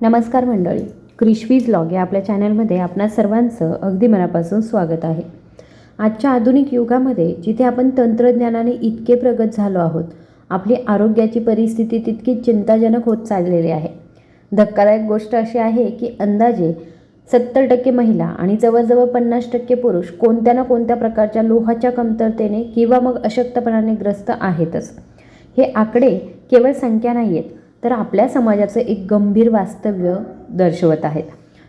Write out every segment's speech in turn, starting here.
नमस्कार मंडळी क्रिशवीज लॉग या आपल्या चॅनलमध्ये आपणा सर्वांचं अगदी मनापासून स्वागत आहे. आजच्या आधुनिक युगामध्ये जिथे आपण तंत्रज्ञानाने इतके प्रगत झालो आहोत आपली आरोग्याची परिस्थिती तितकी चिंताजनक होत चाललेली आहे. धक्कादायक गोष्ट अशी आहे की अंदाजे सत्तर टक्के महिला आणि जवळजवळ पन्नास टक्के पुरुष कोणत्या ना कोणत्या प्रकारच्या लोहाच्या कमतरतेने किंवा मग अशक्तपणाने ग्रस्त आहेतच. हे आकडे केवळ संख्या नाही आहेत तर आपल्या समाजाचं एक गंभीर वास्तव्य दर्शवत आहेत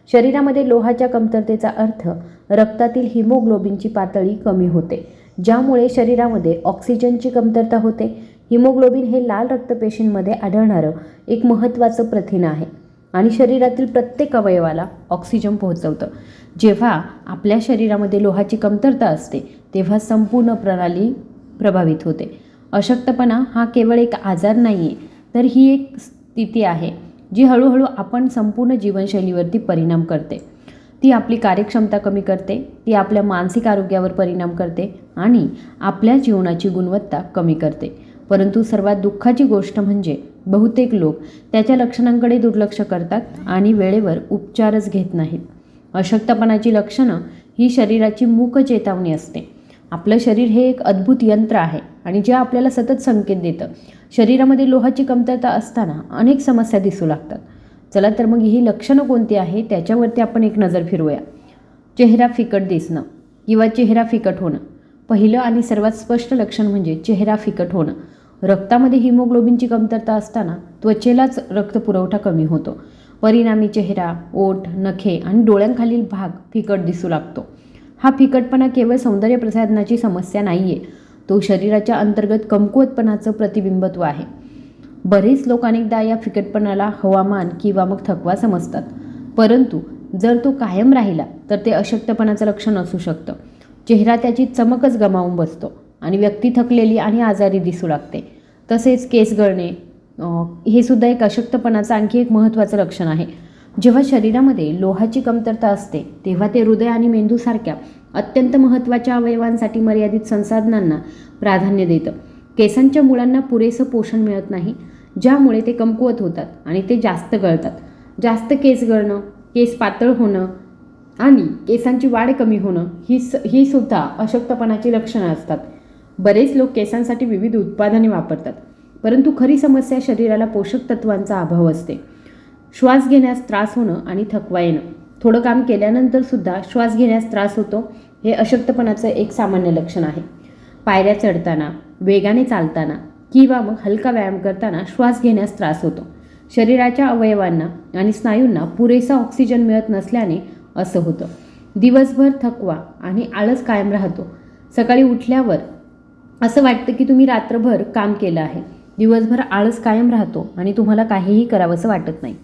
शरीरामध्ये लोहाच्या कमतरतेचा अर्थ रक्तातील हिमोग्लोबिनची पातळी कमी होते ज्यामुळे शरीरामध्ये ऑक्सिजनची कमतरता होते. हिमोग्लोबिन हे लाल रक्तपेशींमध्ये आढळणारं एक महत्त्वाचं प्रथिन आहे आणि शरीरातील प्रत्येक अवयवाला ऑक्सिजन पोहोचवतं. जेव्हा आपल्या शरीरामध्ये लोहाची कमतरता असते तेव्हा संपूर्ण प्रणाली प्रभावित होते. अशक्तपणा हा केवळ एक आजार नाही आहे तर ही एक स्थिती आहे जी हळूहळू आपण संपूर्ण जीवनशैलीवरती परिणाम करते. ती आपली कार्यक्षमता कमी करते ती आपल्या मानसिक आरोग्यावर परिणाम करते आणि आपल्या जीवनाची गुणवत्ता कमी करते. परंतु सर्वात दुःखाची गोष्ट म्हणजे बहुतेक लोक त्याच्या लक्षणांकडे दुर्लक्ष करतात आणि वेळेवर उपचारच घेत नाहीत. अशक्तपणाची लक्षणं ही शरीराची मूक चेतावणी असते. आपलं शरीर हे एक अद्भुत यंत्र आहे आणि जे आपल्याला सतत संकेत देतं. शरीरामध्ये लोहाची कमतरता असताना अनेक समस्या दिसू लागतात. चला तर मग ही लक्षणं कोणती आहे त्याच्यावरती आपण एक नजर फिरवूया. चेहरा फिकट दिसणं किंवा चेहरा फिकट होणं. पहिलं आणि सर्वात स्पष्ट लक्षण म्हणजे चेहरा फिकट होणं. रक्तामध्ये हिमोग्लोबिनची कमतरता असताना त्वचेलाच रक्तपुरवठा कमी होतो. परिणामी चेहरा ओठ नखे आणि डोळ्यांखालील भाग फिकट दिसू लागतो. हा फिकटपणा केवळ सौंदर्य प्रसाधनाची समस्या नाही आहे तो शरीराच्या अंतर्गत कमकुवतपणाचं प्रतिबिंबत्व आहे. बरेच लोक अनेकदा या फिकटपणाला हवामान किंवा मग थकवा समजतात. परंतु जर तो कायम राहिला तर ते अशक्तपणाचं लक्षण असू शकतं. चेहरा त्याची चमकच गमावून बसतो आणि व्यक्ती थकलेली आणि आजारी दिसू लागते. तसेच केस गळणे हे सुद्धा एक अशक्तपणाचं आणखी एक महत्त्वाचं लक्षण आहे. जेव्हा शरीरामध्ये लोहाची कमतरता असते तेव्हा ते हृदय आणि मेंदूसारख्या अत्यंत महत्त्वाच्या अवयवांसाठी मर्यादित संसाधनांना प्राधान्य देतं. केसांच्या मुळांना पुरेसं पोषण मिळत नाही ज्यामुळे ते कमकुवत होतात आणि ते जास्त गळतात. जास्त केस गळणं केस पातळ होणं आणि केसांची वाढ कमी होणं ही स ही सुद्धा अशक्तपणाची लक्षणं असतात. बरेच लोक केसांसाठी विविध उत्पादने वापरतात परंतु खरी समस्या शरीराला पोषक तत्वांचा अभाव असते. श्वास घेण्यास त्रास होणं आणि थकवा येणं. थोडं काम केल्यानंतर सुद्धा श्वास घेण्यास त्रास होतो हे अशक्तपणाचं एक सामान्य लक्षण आहे. पायऱ्या चढताना वेगाने चालताना किंवा मग हलका व्यायाम करताना श्वास घेण्यास त्रास होतो. शरीराच्या अवयवांना आणि स्नायूंना पुरेसा ऑक्सिजन मिळत नसल्याने असं होतं. दिवसभर थकवा आणि आळस कायम राहतो. सकाळी उठल्यावर असं वाटतं की तुम्ही रात्रभर काम केलं आहे. दिवसभर आळस कायम राहतो आणि तुम्हाला काहीही करावंसं वाटत नाही.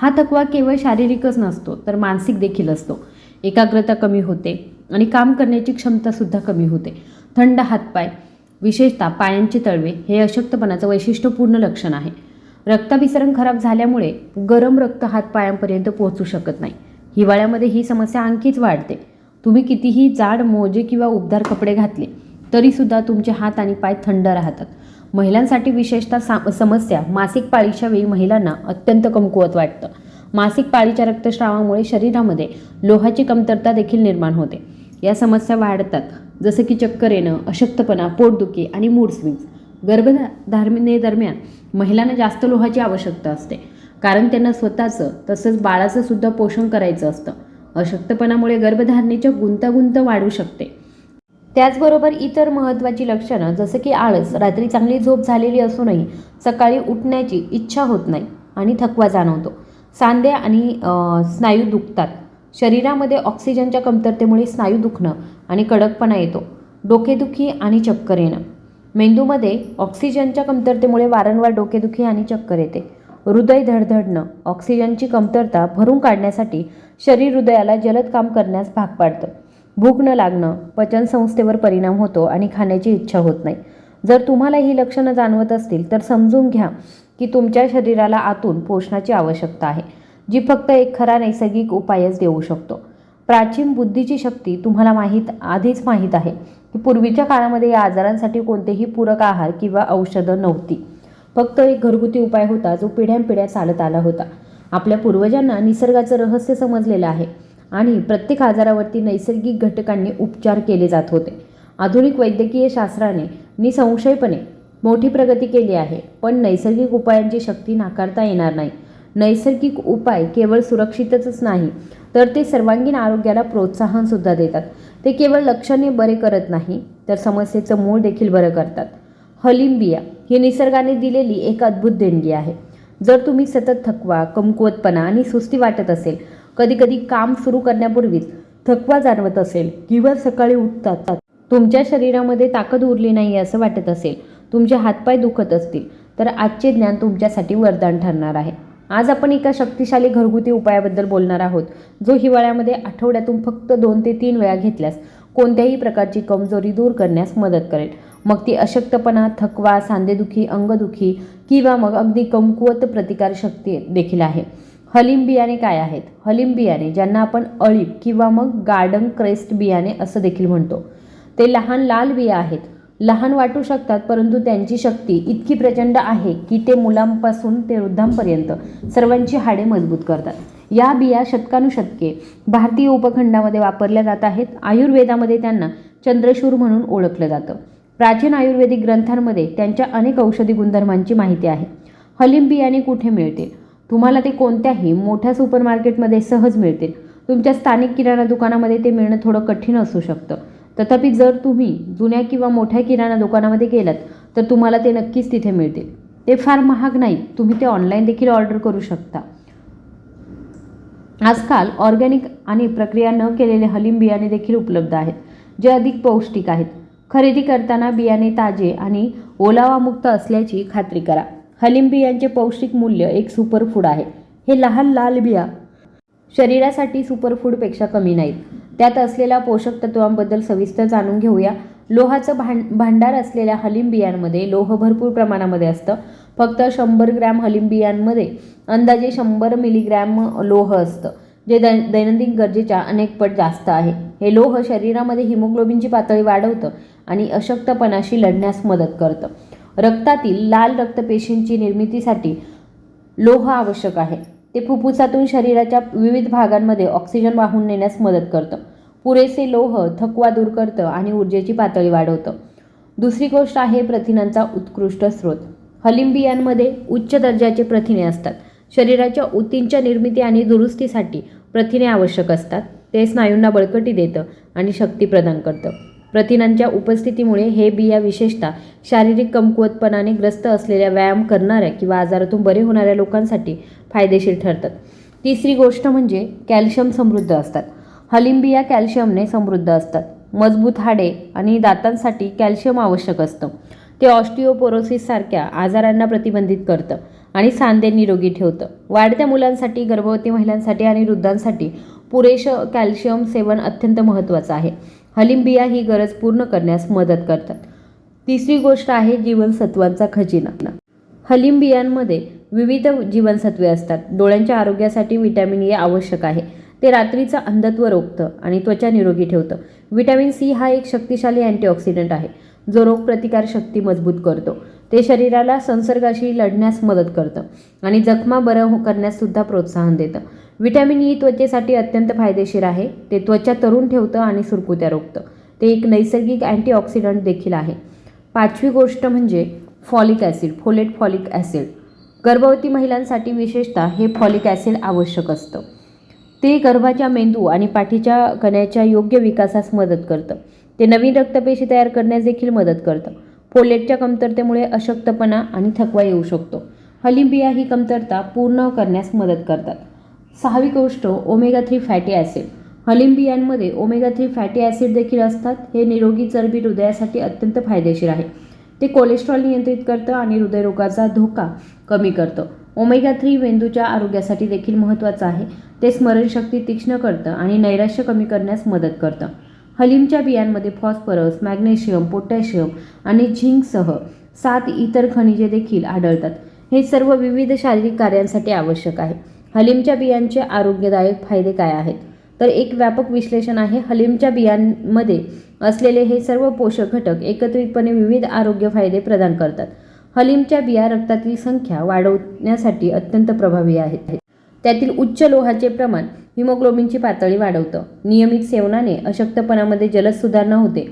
हा थकवा केवळ शारीरिकच नसतो तर मानसिक देखील असतो. एकाग्रता कमी होते आणि काम करण्याची क्षमतासुद्धा कमी होते. थंड हातपाय विशेषतः पायांचे तळवे हे अशक्तपणाचं वैशिष्ट्यपूर्ण लक्षण आहे. रक्ताभिसरण खराब झाल्यामुळे गरम रक्त हातपायांपर्यंत पोहोचू शकत नाही. हिवाळ्यामध्ये ही समस्या आणखीच वाढते. तुम्ही कितीही जाड मोजे किंवा उबदार कपडे घातले तरीसुद्धा तुमचे हात आणि पाय थंड राहतात. महिलांसाठी विशेषतः सा समस्या मासिक पाळीच्या वेळी महिलांना अत्यंत कमकुवत वाटतं. मासिक पाळीच्या रक्तस्रावामुळे शरीरामध्ये लोहाची कमतरता देखील निर्माण होते. या समस्या वाढतात जसं की चक्कर येणं अशक्तपणा पोटदुखी आणि मूड स्विंग्स गर्भधारणेदरम्यान महिलांना जास्त लोहाची आवश्यकता असते. कारण त्यांना स्वतःचं तसंच बाळाचं सुद्धा पोषण करायचं असतं. अशक्तपणामुळे गर्भधारणेच्या गुंतागुंत वाढू शकते. त्याचबरोबर इतर महत्त्वाची लक्षणं जसं की आळस रात्री चांगली झोप झालेली असूनही सकाळी उठण्याची इच्छा होत नाही आणि थकवा जाणवतो. सांधे आणि स्नायू दुखतात. शरीरामध्ये ऑक्सिजनच्या कमतरतेमुळे स्नायू दुखणं आणि कडकपणा येतो. डोकेदुखी आणि चक्कर येणं. मेंदूमध्ये ऑक्सिजनच्या कमतरतेमुळे वारंवार डोकेदुखी आणि चक्कर येते. हृदय धडधडणं ऑक्सिजनची कमतरता भरून काढण्यासाठी शरीर हृदयाला जलद काम करण्यास भाग पाडतं. भूक न लागणं पचनसंस्थेवर परिणाम होतो आणि खाण्याची इच्छा होत नाही. जर तुम्हाला ही लक्षणं जाणवत असतील तर समजून घ्या की तुमच्या शरीराला आतून पोषणाची आवश्यकता आहे जी फक्त एक खरा नैसर्गिक उपायच देऊ शकतो. प्राचीन बुद्धीची शक्ती तुम्हाला माहीत आधीच माहीत आहे की पूर्वीच्या काळामध्ये या आजारांसाठी कोणतेही पूरक आहार किंवा औषधं नव्हती. फक्त एक घरगुती उपाय होता जो पिढ्यानपिढ्या चालत आला होता. आपल्या पूर्वजांना निसर्गाचं रहस्य समजलेलं आहे. आणि प्रत्येक आजारावरती नैसर्गिक घटकांनी उपचार केले जात होते. आधुनिक वैद्यकीय शास्त्राने निसंशयपणे मोठी प्रगती केली आहे पण नैसर्गिक उपायांची शक्ती नाकारता येणार नाही. नैसर्गिक उपाय केवळ सुरक्षितच नाही तर ते सर्वांगीण आरोग्याला प्रोत्साहनसुद्धा देतात. ते केवळ लक्षणे बरे करत नाही तर समस्येचं मूळ देखील बरं करतात. हलिंबिया ही निसर्गाने दिलेली एक अद्भुत देणगी आहे. जर तुम्ही सतत थकवा कमकुवतपणा आणि सुस्ती वाटत असेल कधीकधी काम सुरू करण्यापूर्वीच थकवा जाणवत असेल किंवा सकाळी उठतात. तुमच्या शरीरामध्ये ताकद उरली नाही असं वाटत असेल. तुमचे हातपाय दुखत असतील. तर आजचे ज्ञान तुमच्यासाठी वरदान ठरणार आहे. आज आपण एका शक्तिशाली घरगुती उपायाबद्दल बोलणार आहोत जो हिवाळ्यामध्ये आठवड्यातून फक्त दोन ते तीन वेळा घेतल्यास कोणत्याही प्रकारची कमजोरी दूर करण्यास मदत करेल. मग ती अशक्तपणा थकवा सांधेदुखी अंगदुखी किंवा मग अगदी कमकुवत प्रतिकारशक्ती देखील आहे. हलीम बियाणे काय आहेत? हलीम बियाणे ज्यांना आपण अळीप किंवा मग गार्डन क्रेस्ट बियाणे असं देखील म्हणतो. ते लहान लाल बिया आहेत. लहान वाटू शकतात परंतु त्यांची शक्ती इतकी प्रचंड आहे की ते मुलांपासून ते वृद्धांपर्यंत सर्वांची हाडे मजबूत करतात. या बिया शतकानुशतके भारतीय उपखंडामध्ये वापरल्या जात आहेत. आयुर्वेदामध्ये त्यांना चंद्रशूर म्हणून ओळखलं जातं. प्राचीन आयुर्वेदिक ग्रंथांमध्ये त्यांच्या अनेक औषधी गुणधर्मांची माहिती आहे. हलीम बियाणे कुठे मिळतील तुम्हाला ते कोणत्याही मोठ्या सुपरमार्केटमध्ये सहज मिळतील. तुमच्या स्थानिक किराणा दुकानामध्ये ते मिळणं थोडं कठीण असू शकतं. तथापि जर तुम्ही जुन्या किंवा मोठ्या किराणा दुकानामध्ये गेलात तर तुम्हाला ते नक्कीच तिथे मिळतील. ते फार महाग नाही तुम्ही ते ऑनलाईन देखील ऑर्डर करू शकता. आजकाल ऑर्गॅनिक आणि प्रक्रिया न केलेले हलीम बियाणे देखील उपलब्ध आहेत जे अधिक पौष्टिक आहेत. खरेदी करताना बियाणे ताजे आणि ओलावामुक्त असल्याची खात्री करा. हलीम बियांचे पौष्टिक मूल्य एक सुपरफूड आहे. हे लहान लाल बिया शरीरासाठी सुपरफूडपेक्षा कमी नाहीत. त्यात असलेल्या पोषक तत्वांबद्दल सविस्तर जाणून घेऊया. लोहाचं भांड भांडार असलेल्या हलीम बियांमध्ये लोह भरपूर प्रमाणामध्ये असतं. फक्त शंभर ग्रॅम हलीम बियांमध्ये अंदाजे शंभर मिलीग्रॅम लोह असतं जे दै दैनंदिन गरजेच्या अनेक पट जास्त आहे. हे लोह शरीरामध्ये हिमोग्लोबिनची पातळी वाढवतं आणि अशक्तपणाशी लढण्यास मदत करतं. रक्तातील लाल रक्तपेशींची निर्मितीसाठी लोह आवश्यक आहे. ते फुफ्फुसातून शरीराच्या विविध भागांमध्ये ऑक्सिजन वाहून नेण्यास मदत करतं. पुरेसे लोह थकवा दूर करतं आणि ऊर्जेची पातळी वाढवतं. दुसरी गोष्ट आहे प्रथिनांचा उत्कृष्ट स्रोत. हलिंबियांमध्ये उच्च दर्जाचे प्रथिने असतात. शरीराच्या ऊतींच्या निर्मिती आणि दुरुस्तीसाठी प्रथिने आवश्यक असतात. ते स्नायूंना बळकटी देतं आणि शक्ती प्रदान करतं. प्रथिनांच्या उपस्थितीमुळे हे बिया विशेषतः शारीरिक कमकुवतपणाने ग्रस्त असलेल्या व्यायाम करणाऱ्या किंवा आजारातून बरे होणाऱ्या लोकांसाठी फायदेशीर ठरतात. तिसरी गोष्ट म्हणजे कॅल्शियम समृद्ध असतात. हलीम बिया कॅल्शियमने समृद्ध असतात. मजबूत हाडे आणि दातांसाठी कॅल्शियम आवश्यक असतं. ते ऑस्टिओपोरोसिससारख्या आजारांना प्रतिबंधित करतं आणि सांधे निरोगी ठेवतं. वाढत्या मुलांसाठी गर्भवती महिलांसाठी आणि वृद्धांसाठी पुरेसं कॅल्शियम सेवन अत्यंत महत्त्वाचं आहे. हलिंबिया ही गरज पूर्ण करण्यास मदत करतात. तिसरी गोष्ट आहे जीवनसत्वांचा खजिना. हलिंबियांमध्ये विविध जीवनसत्वे असतात. डोळ्यांच्या आरोग्यासाठी व्हिटॅमिन ए आवश्यक आहे. ते रात्रीचं अंधत्व रोखतं आणि त्वचा निरोगी ठेवतं. विटॅमिन सी हा एक शक्तिशाली अँटीऑक्सिडंट आहे. जो रोगप्रतिकारशक्ती मजबूत करतो. ते शरीराला संसर्गाशी लढण्यास मदत करतं आणि जखमा बरं हो करण्यास सुद्धा प्रोत्साहन देतं. विटॅमिन ई e त्वचेसाठी अत्यंत फायदेशीर आहे. ते त्वचा तरुण ठेवतं आणि सुरकुत्या रोखतं. ते एक नैसर्गिक अँटीऑक्सिडंट देखील आहे. पाचवी गोष्ट म्हणजे folic acid folate folic acid. गर्भवती महिलांसाठी विशेषतः हे फॉलिक ॲसिड आवश्यक असतं. ते गर्भाच्या मेंदू आणि पाठीच्या कण्याच्या योग्य विकासास मदत करतं. ते नवीन रक्तपेशी तयार करण्यास देखील मदत करतं. फोलेटच्या कमतरतेमुळे अशक्तपणा आणि थकवा येऊ शकतो. हलिंबिया ही कमतरता पूर्ण करण्यास मदत करतात. सहावी गोष्ट ओमेगा थ्री फॅटी ॲसिड हलीम बियांमध्ये ओमेगा थ्री फॅटी ॲसिड देखील असतात. हे निरोगी चरबी हृदयासाठी अत्यंत फायदेशीर आहे. ते कोलेस्ट्रॉल नियंत्रित करतं आणि हृदयरोगाचा धोका कमी करतं. ओमेगा थ्री मेंदूच्या आरोग्यासाठी देखील महत्त्वाचं आहे. ते स्मरणशक्ती तीक्ष्ण करतं आणि नैराश्य कमी करण्यास मदत करतं. हलीमच्या बियांमध्ये फॉस्फरस मॅग्नेशियम पोटॅशियम आणि झिंकसह सात इतर खनिजे देखील आढळतात. हे सर्व विविध शारीरिक कार्यांसाठी आवश्यक आहे. हलीमच्या बियांचे आरोग्यदायक फायदे काय आहेत? तर एक व्यापक विश्लेषण आहे हलीमच्या बियांमध्ये असलेले हे सर्व पोषक घटक एकत्रितपणे विविध आरोग्य फायदे प्रदान करतात. हलीमच्या बिया रक्तातील संख्या वाढवण्यासाठी अत्यंत प्रभावी आहेत. त्यातील उच्च लोहाचे प्रमाण हिमोग्लोबिनची पातळी वाढवतं. नियमित सेवनाने अशक्तपणामध्ये जलद सुधारणा होते.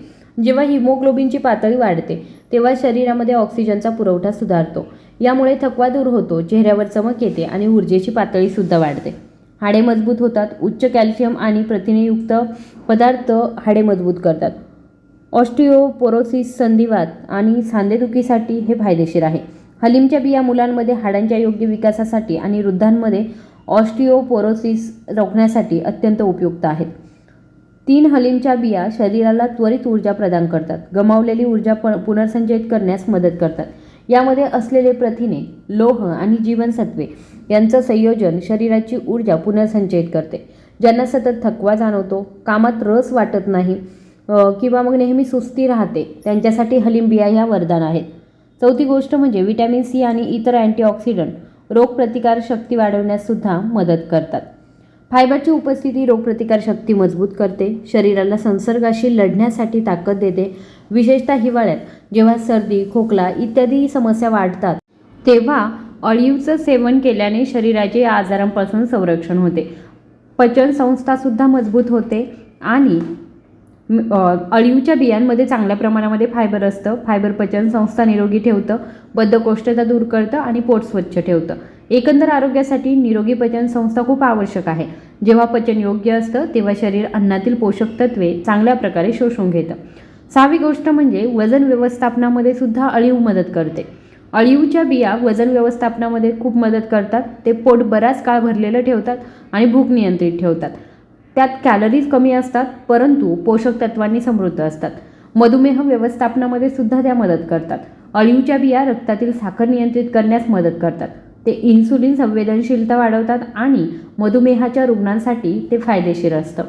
जेव्हा हिमोग्लोबिनची पातळी वाढते तेव्हा शरीरामध्ये ऑक्सिजनचा पुरवठा सुधारतो. यामुळे थकवा दूर होतो चेहऱ्यावर चमक येते आणि ऊर्जेची पातळीसुद्धा वाढते. हाडे मजबूत होतात उच्च कॅल्शियम आणि प्रथिनेयुक्त पदार्थ हाडे मजबूत करतात. ऑस्टिओपोरोसिस संधिवात आणि सांधेदुखीसाठी हे फायदेशीर आहे. हलीमच्या बिया मुलांमध्ये हाडांच्या योग्य विकासासाठी आणि वृद्धांमध्ये ऑस्टिओपोरोसिस रोखण्यासाठी अत्यंत उपयुक्त आहेत. तीन हलीमच्या बिया शरीराला त्वरित ऊर्जा प्रदान करतात. गमावलेली ऊर्जा प पुनर्संचयित करण्यास मदत करतात. यामध्ये असलेले प्रथिने लोह आणि जीवनसत्वे यांचं संयोजन शरीराची ऊर्जा पुनर्संचयित करते ज्यांना सतत थकवा जाणवतो कामात रस वाटत नाही किंवा मग नेहमी सुस्ती राहते त्यांच्यासाठी हलिंबिया ह्या वरदान आहेत. चौथी गोष्ट म्हणजे विटॅमिन सी आणि इतर अँटीऑक्सिडंट रोगप्रतिकार शक्ती वाढवण्याससुद्धा मदत करतात. फायबरची उपस्थिती रोगप्रतिकार शक्ती मजबूत करते शरीराला संसर्गाशी लढण्यासाठी ताकद देते विशेषतः हिवाळ्यात जेव्हा सर्दी खोकला इत्यादी समस्या वाढतात तेव्हा अळीवचं सेवन केल्याने शरीराचे आजारांपासून संरक्षण होते. पचन संस्थासुद्धा मजबूत होते आणि अळीवच्या बियांमध्ये चांगल्या प्रमाणामध्ये फायबर असतं. फायबर पचन संस्था निरोगी ठेवतं बद्धकोष्ठता दूर करतं आणि पोट स्वच्छ ठेवतं. एकंदर आरोग्यासाठी निरोगी पचन संस्था खूप आवश्यक आहे. जेव्हा पचन योग्य असतं तेव्हा शरीर अन्नातील पोषक तत्वे चांगल्या प्रकारे शोषून घेतं. सहावी गोष्ट म्हणजे वजन व्यवस्थापनामध्ये सुद्धा अळीव मदत करते. अळीवच्या बिया वजन व्यवस्थापनामध्ये खूप मदत करतात. ते पोट बराच काळ भरलेलं ठेवतात आणि भूक नियंत्रित ठेवतात. त्यात कॅलरीज कमी असतात परंतु पोषक तत्वांनी समृद्ध असतात. मधुमेह व्यवस्थापनामध्ये सुद्धा त्या मदत करतात. अळीवच्या बिया रक्तातील साखर नियंत्रित करण्यास मदत करतात. ते इन्सुलिन संवेदनशीलता वाढवतात आणि मधुमेहाच्या रुग्णांसाठी ते फायदेशीर असतं.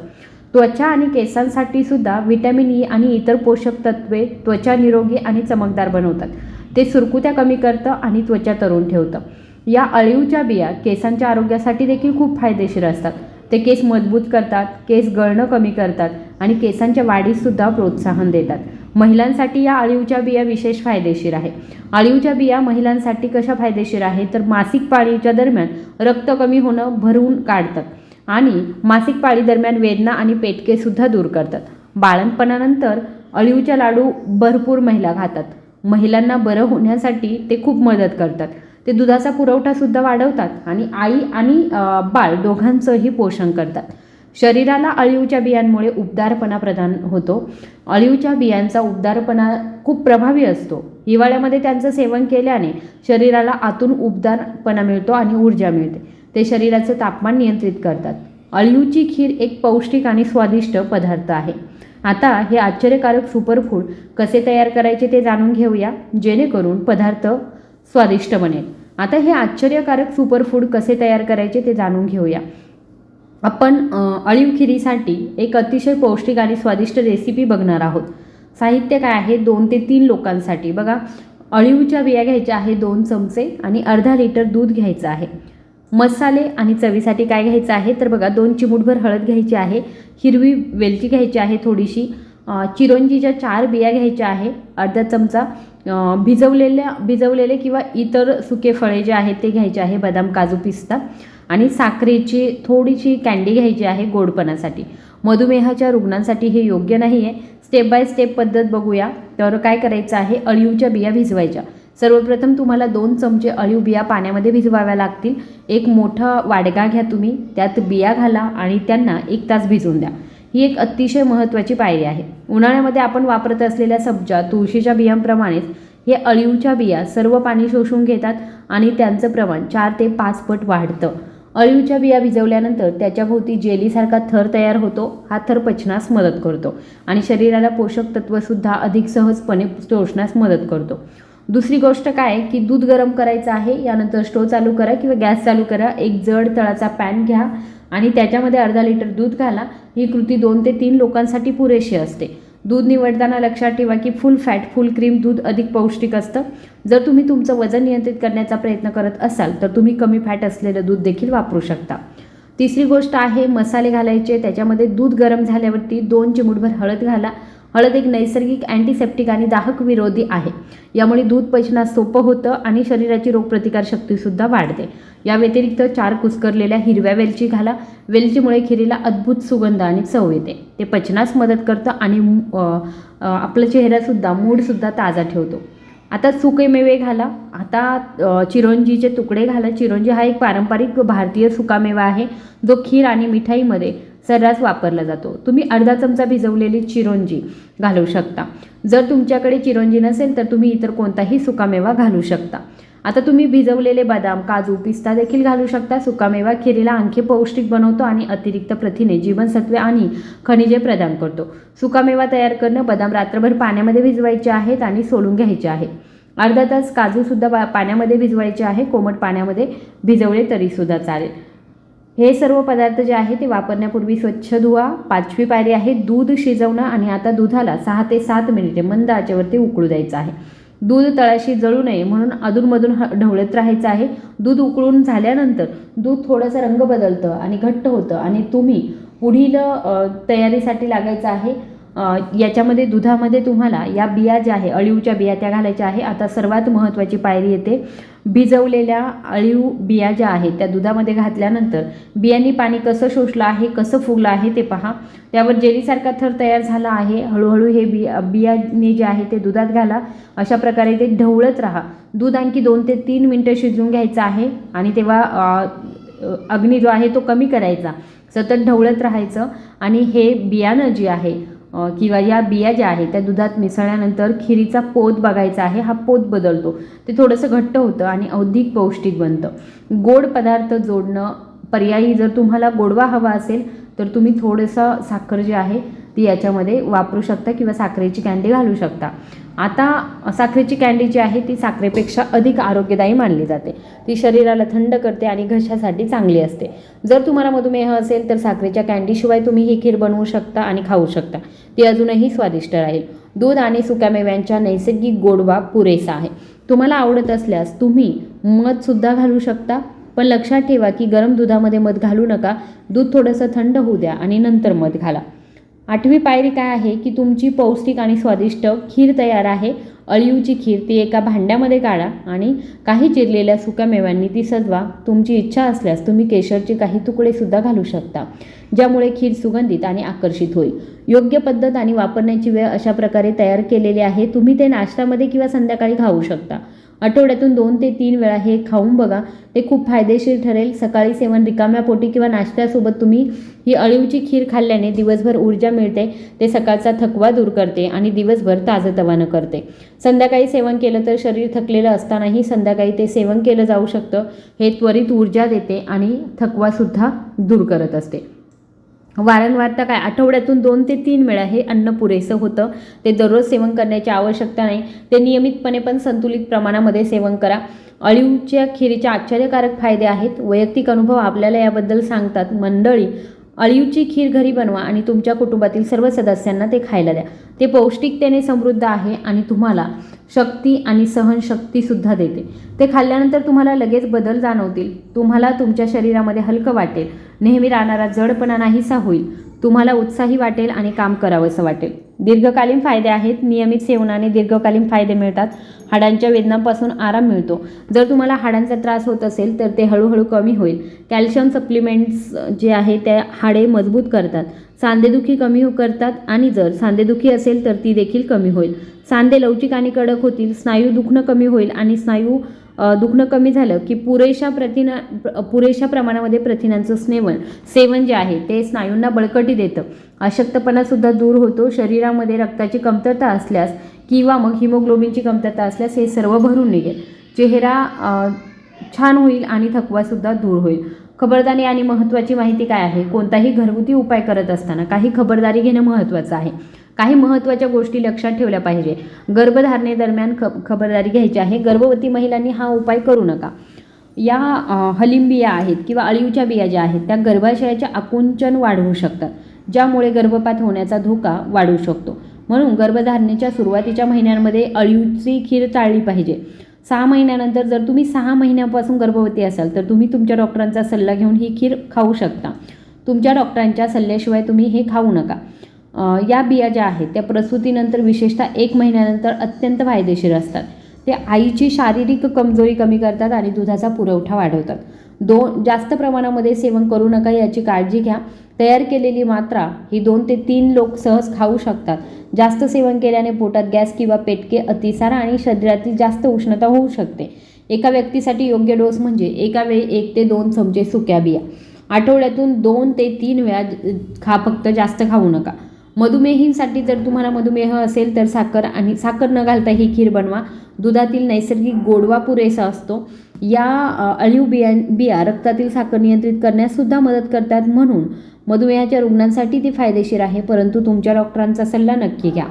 त्वचा आणि केसांसाठी सुद्धा व्हिटॅमिन ई आणि इतर पोषक तत्वे त्वचा निरोगी आणि चमकदार बनवतात. ते सुरकुत्या कमी करतं आणि त्वचा तरुण ठेवतं. या अळीवच्या बिया केसांच्या आरोग्यासाठी देखील खूप फायदेशीर असतात. ते केस मजबूत करतात केस गळणं कमी करतात आणि केसांच्या वाढीससुद्धा प्रोत्साहन देतात. महिलांसाठी या अळीवच्या बिया विशेष फायदेशीर आहे. अळीवच्या बिया महिलांसाठी कशा फायदेशीर आहे तर मासिक पाळीच्या दरम्यान रक्त कमी होणं भरून काढतात. आणि मासिक पाळी दरम्यान वेदना आणि पेटकेसुद्धा दूर करतात. बाळणपणानंतर अळीवच्या लाडू भरपूर महिला खातात. महिलांना बरं होण्यासाठी ते खूप मदत करतात. ते दुधाचा पुरवठासुद्धा वाढवतात आणि आई आणि बाळ दोघांचंही पोषण करतात. शरीराला अळीवच्या बियांमुळे उबदारपणा प्रदान होतो. अळीवच्या बियांचा उबदारपणा खूप प्रभावी असतो. हिवाळ्यामध्ये त्यांचं सेवन केल्याने शरीराला आतून उबदारपणा मिळतो आणि ऊर्जा मिळते. ते शरीराचं तापमान नियंत्रित करतात. अळीवची खीर एक पौष्टिक आणि स्वादिष्ट पदार्थ आहे. आता हे आश्चर्यकारक सुपरफूड कसे तयार करायचे ते जाणून घेऊया जेणेकरून पदार्थ स्वादिष्ट बनेल. आता हे आश्चर्यकारक सुपरफूड कसे तयार करायचे ते जाणून घेऊया. आपण अळीव खिरीसाठी एक अतिशय पौष्टिक आणि स्वादिष्ट रेसिपी बघणार आहोत. साहित्य काय आहे? दोन ते तीन लोकांसाठी. बघा अळीवच्या बिया घ्यायच्या आहे दोन चमचे आणि अर्धा लिटर दूध घ्यायचं आहे. मसाले आणि चवीसाठी काय घ्यायचं आहे? तर बघा दोन चिमूटभर हळद घ्यायची आहे हिरवी वेलची घ्यायची आहे थोडीशी चिरोंजीच्या चार बिया घ्यायच्या आहे अर्धा चमचा भिजवलेल्या भिजवलेले किंवा इतर सुके फळे जे आहेत ते घ्यायचे आहे बदाम काजू पिस्ता आणि साखरेची थोडीशी कँडी घ्यायची आहे गोडपणासाठी. मधुमेहाच्या रुग्णांसाठी हे योग्य नाही आहे स्टेप बाय स्टेप पद्धत बघूया. तर काय करायचं आहे? अळीवच्या बिया भिजवायच्या. सर्वप्रथम तुम्हाला दोन चमचे अळीव बिया पाण्यामध्ये भिजवाव्या लागतील. एक मोठा वाडगा घ्या तुम्ही त्यात बिया घाला आणि त्यांना एक तास भिजवून द्या. ही एक अतिशय महत्त्वाची पायरी आहे. उन्हाळ्यामध्ये आपण वापरत असलेल्या सब्जा तुळशीच्या बियांप्रमाणेच हे अळीवच्या बिया सर्व पाणी शोषून घेतात आणि त्यांचं प्रमाण चार ते पाच पट वाढतं. अळीवच्या बिया भिजवल्यानंतर त्याच्याभोवती जेलीसारखा थर तयार होतो. हा थर पचनास मदत करतो आणि शरीराला पोषक तत्वसुद्धा अधिक सहजपणे शोषण्यास मदत करतो. दुसरी गोष्ट काय आहे की दूध गरम करायचं आहे यानंतर स्टोव चालू करा किंवा गॅस चालू करा एक जड तळाचा पॅन घ्या आणि त्याच्यामध्ये अर्धा लिटर दूध घाला. ही कृती दोन ते तीन लोकांसाठी पुरेशी असते. दूध निवडताना लक्षात ठेवा की फुल फॅट फुल क्रीम दूध अधिक पौष्टिक असतं. जर तुम्ही तुमचं वजन नियंत्रित करण्याचा प्रयत्न करत असाल तर तुम्ही कमी फॅट असलेलं दूध देखील वापरू शकता. तिसरी गोष्ट आहे मसाले घालायचे त्याच्यामध्ये दूध गरम झाल्यावरती दोन चिमूटभर हळद घाला. हळद एक नैसर्गिक अँटीसेप्टिक आणि दाहक विरोधी आहे. यामुळे दूध पचनास सोपं होतं आणि शरीराची रोगप्रतिकारशक्तीसुद्धा वाढते. या व्यतिरिक्त चार कुस्करलेल्या हिरव्या वेलची घाला. वेलचीमुळे खिरीला अद्भुत सुगंध आणि चव येते. ते पचनास मदत करतं आणि आपला चेहरासुद्धा मूडसुद्धा ताजा ठेवतो. आता सुके मेवे घाला. आता चिरोंजीचे तुकडे घाला. चिरोंजी हा एक पारंपरिक भारतीय सुकामेवा आहे. जो खीर आणि मिठाईमध्ये सर्रास वापरला जातो. तुम्ही अर्धा चमचा भिजवलेली चिरोंजी घालू शकता. जर तुमच्याकडे चिरोंजी नसेल तर तुम्ही इतर कोणताही सुकामेवा घालू शकता. आता तुम्ही भिजवलेले बदाम काजू पिस्ता देखील घालू शकता. सुकामेवा खिरीला आणखी पौष्टिक बनवतो आणि अतिरिक्त प्रथिने जीवनसत्वे आणि खनिजे प्रदान करतो. सुकामेवा तयार करणं बदाम रात्रभर पाण्यामध्ये भिजवायचे आहेत आणि सोलून घ्यायचे आहे अर्धा तास काजूसुद्धा बा पाण्यामध्ये भिजवायचे आहे. कोमट पाण्यामध्ये भिजवले तरीसुद्धा चालेल. हे सर्व पदार्थ जे आहे ते वापरण्यापूर्वी स्वच्छ धुवा पाचवी पायरी आहे दूध शिजवणं आणि आता दुधाला सहा ते सात मिनिटे मंद आचेवरती उकळू द्यायचं आहे. दूध तळाशी जळू नये म्हणून अधूनमधून ह- ढवळत राहायचं आहे. दूध उकळून झाल्यानंतर दूध थोडंसं रंग बदलतं आणि घट्ट होतं आणि तुम्ही पुढील तयारीसाठी लागायचं आहे याच्यामध्ये दुधामध्ये तुम्हाला या बिया ज्या आहे अळीवच्या बिया त्या घालायच्या आहे. आता सर्वात महत्त्वाची पायरी येते भिजवलेल्या अळीव बिया ज्या आहेत त्या दुधामध्ये घातल्यानंतर बियांनी पाणी कसं शोषलं आहे कसं फुगलं आहे ते पहा. त्यावर जेलीसारखा थर तयार झाला आहे. हळूहळू हे बिया बियाणे जे आहे ते दुधात घाला. अशा प्रकारे ते ढवळत राहा. दूध आणखी दोन ते तीन मिनटं शिजवून घ्यायचं आहे आणि तेव्हा अग्नी जो आहे तो कमी करायचा. सतत ढवळत राहायचं आणि हे बियाणं जे आहे किंवा या बिया ज्या आहेत त्या दुधात मिसळल्यानंतर खिरीचा पोत बघायचा आहे हा पोत बदलतो. ते थोडंसं घट्ट होतं आणि अधिक पौष्टिक बनतं. गोड पदार्थ जोडणं पर्यायी जर तुम्हाला गोडवा हवा असेल तर तुम्ही थोडंसं साखर जे आहे ती याच्यामध्ये वापरू शकता किंवा साखरेची कँडी घालू शकता. आता साखरेची कँडी जी आहे ती साखरेपेक्षा अधिक आरोग्यदायी मानली जाते. ती शरीराला थंड करते आणि घशासाठी चांगली असते. जर तुम्हाला मधुमेह असेल तर साखरेच्या कँडीशिवाय तुम्ही ही खीर बनवू शकता आणि खाऊ शकता. ती अजूनही स्वादिष्ट राहील. दूध आणि सुक्यामेव्यांच्या नैसर्गिक गोडवा पुरेसा आहे. तुम्हाला आवडत असल्यास तुम्ही मधसुद्धा घालू शकता पण लक्षात ठेवा की गरम दुधामध्ये मध घालू नका. दूध थोडंसं थंड होऊ द्या आणि नंतर मध घाला. आठवी पायरी काय आहे की तुमची पौष्टिक आणि स्वादिष्ट खीर तयार आहे. अळीवची खीर ती एका भांड्यामध्ये काढा आणि काही चिरलेल्या सुक्या मेव्यांनी ती सजवा. तुमची इच्छा असल्यास तुम्ही केशरचे काही तुकडेसुद्धा घालू शकता ज्यामुळे खीर सुगंधित आणि आकर्षित होईल. योग्य पद्धत आणि वापरण्याची वेळ अशा प्रकारे तयार केलेली आहे. तुम्ही ते नाश्त्यामध्ये किंवा संध्याकाळी खाऊ शकता. आठवड्यातून दोन ते तीन वेळा हे खाऊन बघा. ते खूप फायदेशीर ठरेल. सकाळी सेवन रिकाम्या पोटी किंवा नाश्त्यासोबत तुम्ही ही अळीवची खीर खाल्ल्याने दिवसभर ऊर्जा मिळते. ते सकाळचा थकवा दूर करते आणि दिवसभर ताजतवानं करते. संध्याकाळी सेवन केलं तर शरीर थकलेलं असतानाही संध्याकाळी ते सेवन केलं जाऊ शकतं. हे त्वरित ऊर्जा देते आणि थकवासुद्धा दूर करत असते. वारंवार तर काय आठवड्यातून दोन ते तीन वेळा हे अन्न पुरेसं होतं. ते दररोज सेवन करण्याची आवश्यकता नाही. ते नियमितपणे पण संतुलित प्रमाणामध्ये सेवन करा. अळीवच्या खिरीचे आश्चर्यकारक फायदे आहेत. वैयक्तिक अनुभव आपल्याला याबद्दल सांगतात. मंडळी अळीवची खीर घरी बनवा आणि तुमच्या कुटुंबातील सर्व सदस्यांना ते खायला द्या. ते पौष्टिकतेने समृद्ध आहे आणि तुम्हाला शक्ती आणि सहनशक्तीसुद्धा देते. ते खाल्ल्यानंतर तुम्हाला लगेच बदल जाणवतील. तुम्हाला तुमच्या शरीरामध्ये हलकं वाटेल. नेहमी राहणारा जडपणा नाहीसा होईल. तुम्हाला उत्साही वाटेल आणि काम करावंसं वाटेल. दीर्घकालीन फायदे आहेत नियमित सेवनाने दीर्घकालीन फायदे मिळतात. हाडांच्या वेदनांपासून आराम मिळतो. जर तुम्हाला हाडांचा त्रास होत असेल तर ते हळूहळू कमी होईल. कॅल्शियम सप्लिमेंट्स जे आहे ते हाडे मजबूत करतात. सांधेदुखी कमी हो-, करतात आणि जर सांधेदुखी असेल तर ती देखील कमी होईल. सांधे लवचिक आणि कडक होतील. स्नायू दुखणं कमी होईल आणि स्नायू दुखणं कमी झालं की पुरेशा प्रथिना पुरेशा प्रमाणामध्ये प्रथिनांचं सेवन सेवन जे आहे ते स्नायूंना बळकटी देतं. अशक्तपणासुद्धा दूर होतो. शरीरामध्ये रक्ताची कमतरता असल्यास किंवा मग हिमोग्लोबिनची कमतरता असल्यास हे सर्व भरून निघेल. चेहरा छान होईल आणि थकवासुद्धा दूर होईल. खबरदारी आणि महत्त्वाची माहिती काय आहे? कोणताही घरगुती उपाय करत असताना काही खबरदारी घेणं महत्त्वाचं आहे. काही महत्त्वाच्या गोष्टी लक्षात ठेवल्या पाहिजे. गर्भधारणेदरम्यान ख खबरदारी घ्यायची आहे. गर्भवती महिलांनी हा उपाय करू नका. या अ, हलीम बिया आहेत किंवा अळीवच्या बिया ज्या आहेत त्या गर्भाशयाचे आकुंचन वाढवू शकतात ज्यामुळे गर्भपात होण्याचा धोका वाढू शकतो. म्हणून गर्भधारणेच्या सुरुवातीच्या महिन्यांमध्ये अळीवची खीर टाळली पाहिजे. सहा महिन्यानंतर जर तुम्ही सहा महिन्यापासून गर्भवती असाल तर तुम्ही तुमच्या डॉक्टरांचा सल्ला घेऊन ही खीर खाऊ शकता. तुमच्या डॉक्टरांच्या सल्ल्याशिवाय तुम्ही हे खाऊ नका. या बिया ज्या आहेत त्या प्रसूतीनंतर विशेषतः एक महिन्यानंतर अत्यंत फायदेशीर असतात. ते आईची शारीरिक कमजोरी कमी करतात आणि दुधाचा पुरवठा वाढवतात. दोन जास्त प्रमाणामध्ये सेवन करू नका याची काळजी घ्या. तयार केलेली मात्रा ही दोन ते तीन लोक सहज खाऊ शकतात. जास्त सेवन केल्याने पोटात गॅस किंवा पेटके अतिसार आणि शरीरातील जास्त उष्णता होऊ शकते. एका व्यक्तीसाठी योग्य डोस म्हणजे एका वेळी एक ते दोन चमचे सुक्या बिया. आठवड्यातून दोन ते तीन वेळा खा फक्त जास्त खाऊ नका. मधुमेहींसाठी जर तुम्हाला मधुमेह असेल तर साखर आणि साखर न घालता ही खीर बनवा. दुधातील नैसर्गिक गोडवा पुरेसा असतो. या अळीव बिया बिया रक्तातील साखर नियंत्रित करण्याससुद्धा मदत करतात म्हणून मधुमेहाच्या रुग्णांसाठी ती फायदेशीर आहे परंतु तुमच्या डॉक्टरांचा सल्ला नक्की घ्या.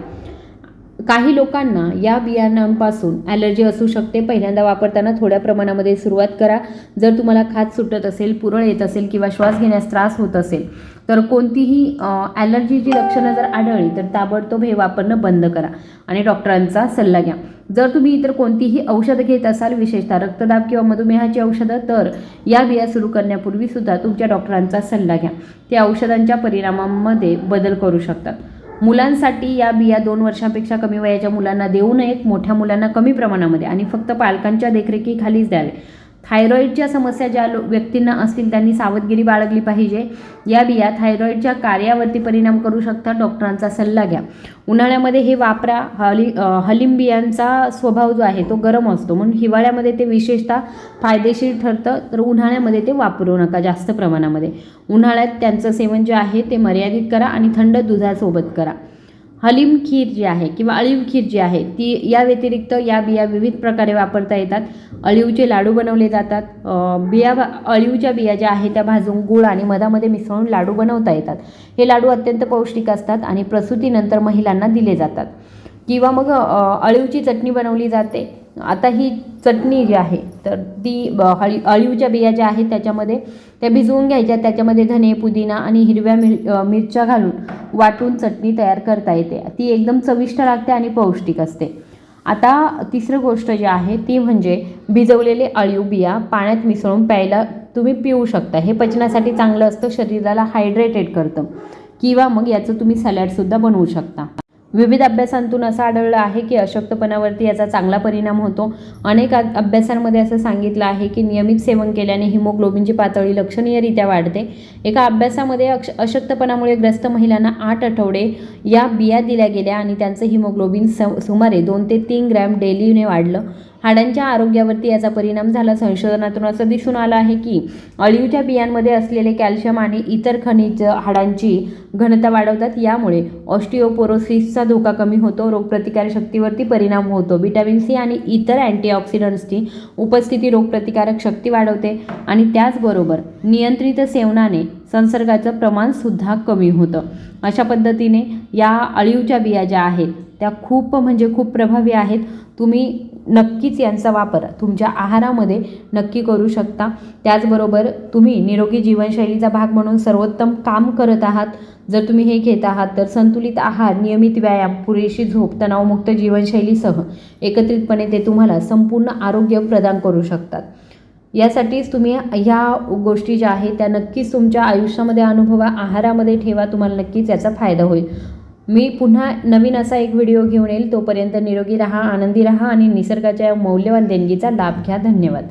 काही लोकांना या बियाणांपासून ॲलर्जी असू शकते. पहिल्यांदा वापरताना थोड्या प्रमाणामध्ये सुरुवात करा. जर तुम्हाला खाज सुटत असेल पुरळ येत असेल किंवा श्वास घेण्यास त्रास होत असेल तर कोणतीही ॲलर्जीची लक्षणं जर आढळली तर ताबडतोब हे वापरणं बंद करा आणि डॉक्टरांचा सल्ला घ्या. जर तुम्ही इतर कोणतीही औषधं घेत असाल विशेषतः रक्तदाब किंवा मधुमेहाची औषधं तर या बिया सुरू करण्यापूर्वी सुद्धा तुमच्या डॉक्टरांचा सल्ला घ्या. ते औषधांच्या परिणामांमध्ये बदल करू शकतात. मुलांसाठी या बिया दोन वर्षांपेक्षा कमी वयाच्या मुलांना देऊ नयेत मोठ्या मुलांना कमी प्रमाणामध्ये. आणि फक्त पालकांच्या देखरेखीखालीच द्यावे. थायरॉईडच्या समस्या ज्या लो व्यक्तींना असतील त्यांनी सावधगिरी बाळगली पाहिजे. या बिया थायरॉईडच्या कार्यावरती परिणाम करू शकतात. डॉक्टरांचा सल्ला घ्या. उन्हाळ्यामध्ये हे वापरा. हली अ, हलीम बियांचा स्वभाव जो आहे तो गरम असतो. म्हणून हिवाळ्यामध्ये ते विशेषतः फायदेशीर ठरतं. तर उन्हाळ्यामध्ये ते वापरू नका जास्त प्रमाणामध्ये. उन्हाळ्यात त्यांचं सेवन जे आहे ते मर्यादित करा आणि थंड दुधासोबत करा. हलीम खीर जी आहे किंवा अळीव खीर जी आहे ती या व्यतिरिक्त या बिया विविध प्रकारे वापरता येतात. अळीवचे लाडू बनवले जातात. बिया अळीवच्या बिया ज्या आहेत त्या भाजून गुळ आणि मधामध्ये मिसळून लाडू बनवता येतात. हे लाडू अत्यंत पौष्टिक असतात आणि प्रसूतीनंतर महिलांना दिले जातात. किंवा मग अळीवची चटणी बनवली जाते. आता ही चटणी जी आहे तर ती हळी अळीवच्या बिया ज्या आहेत त्याच्यामध्ये त्या भिजवून घ्यायच्या त्याच्यामध्ये धने पुदिना आणि हिरव्या मिर मिरच्या घालून वाटून चटणी तयार करता येते. ती एकदम चविष्ट लागते आणि पौष्टिक असते. आता तिसरं गोष्ट जी आहे ती म्हणजे भिजवलेले अळीव बिया पाण्यात मिसळून प्यायला तुम्ही पिऊ शकता. हे पचनासाठी चांगलं असतं शरीराला हायड्रेटेड करतं किंवा मग याचं तुम्ही सॅलॅडसुद्धा बनवू शकता. विविध अभ्यासांतून असं आढळलं आहे की अशक्तपणावरती याचा चांगला परिणाम होतो. अनेक अभ्यासांमध्ये असं सांगितलं आहे की नियमित सेवन केल्याने हिमोग्लोबिनची पातळी लक्षणीयरित्या वाढते. एका अभ्यासामध्ये अक्ष अशक्तपणामुळे ग्रस्त महिलांना आठ आठवडे या बिया दिल्या गेल्या आणि त्यांचं हिमोग्लोबिन स सुमारे दोन ते तीन ग्रॅम डेलीने वाढलं. हाडांच्या आरोग्यावरती याचा परिणाम झाला. संशोधनातून असं दिसून आलं आहे की अळीवच्या बियांमध्ये असलेले कॅल्शियम आणि इतर खनिज हाडांची घनता वाढवतात. यामुळे ऑस्टिओपोरोसिसचा धोका कमी होतो. रोगप्रतिकारक शक्तीवरती परिणाम होतो. विटॅमिन सी आणि इतर अँटीऑक्सिडंट्सची उपस्थिती रोगप्रतिकारक शक्ती वाढवते आणि त्याचबरोबर नियंत्रित सेवनाने संसर्गाचं प्रमाणसुद्धा कमी होतं. अशा पद्धतीने या अळीवच्या बिया ज्या आहेत त्या खूप म्हणजे खूप प्रभावी आहेत. तुम्ही नक्कीच यांचा वापर तुमच्या आहारामध्ये नक्की करू शकता. त्याचबरोबर तुम्ही निरोगी जीवनशैलीचा भाग म्हणून सर्वोत्तम काम करत आहात. जर तुम्ही हे घेत आहात तर संतुलित आहार नियमित व्यायाम पुरेशी झोप तणावमुक्त जीवनशैलीसह एकत्रितपणे ते तुम्हाला संपूर्ण आरोग्य प्रदान करू शकतात. यासाठीच तुम्ही ह्या गोष्टी ज्या आहेत त्या नक्कीच तुमच्या आयुष्यामध्ये अनुभवा आहारामध्ये ठेवा. तुम्हाला नक्कीच याचा फायदा होईल. मी पुन्हा नवीन असा एक व्हिडिओ घेऊन येईल. तोपर्यंत निरोगी राहा आनंदी राहा आणि निसर्गाच्या मौल्यवान देणगीचा लाभ घ्या. धन्यवाद.